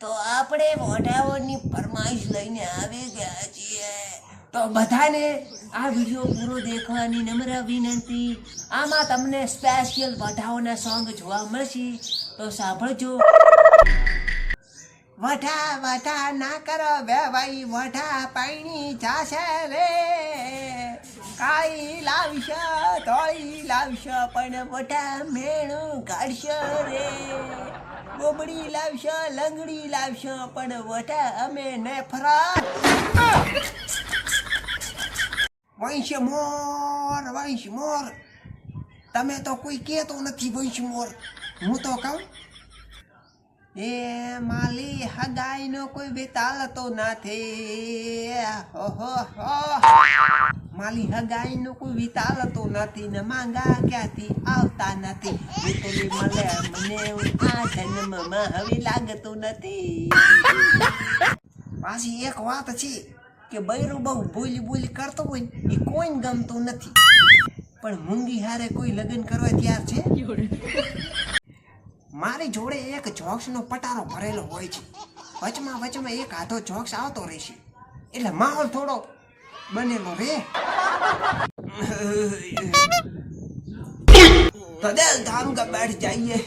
તો આપણે મોઢાઓની ફરમાઈશ લઈને આવી ગયા છીએ. તો બધાને આ વીડિયો પૂરો દેખવાની નમ્ર વિનંતી. આમાં તમને સ્પેશિયલ વઢાઓના સોંગ જોવા મળશે. તો સાંભળજો. વઢા વઢા ના કરો બે ભાઈ વઢા પાણી જાશે રે. કાઈ લાવશે તોળી લાવશે, પણ વઢા મેણું કાઢશે રે. બોબડી લાવશો, લંગડી લાવશે, પણ વઢા અમે ને ફરા વંશ મોર વંશ મોર. તમે તો કોઈ કહેતો નથી વંશ મોર. હું તો કહું, એ માલી હગાઈનો કોઈ બેતાલતો નથી. ઓહો હો. માલી હગાઈનો કોઈ વિતાલતો નથી, ને માંગા ક્યાંથી આવતા નથી? વિતરી મળે મને આ જન્મમાં હવે લાગતું નથી. પાછી એક વાત છે કે બૈરું બહુ ભૂલી બોલી કરતો હોય ને, એ કોઈને ગમતું નથી. પણ મૂંગી હારે કોઈ લગ્ન કરવા તૈયાર છે? મારી જોડે એક જોક્સનો પટારો ભરેલો હોય છે. વચમાં વચમાં એક આધો જોક્સ આવતો રહેશે. એટલે માહોલ થોડો બનેલો હે તો ધામ કે બેઠ જઈએ.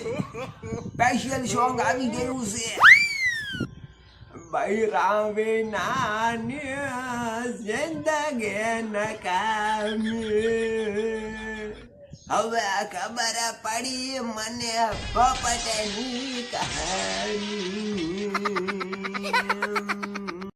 સ્પેશિયલ સોંગ આવી ગયું છે. બૈરાવે નાની જિંદગી નકામી. હવે ખબર પડી, મને પોપટની કહાની.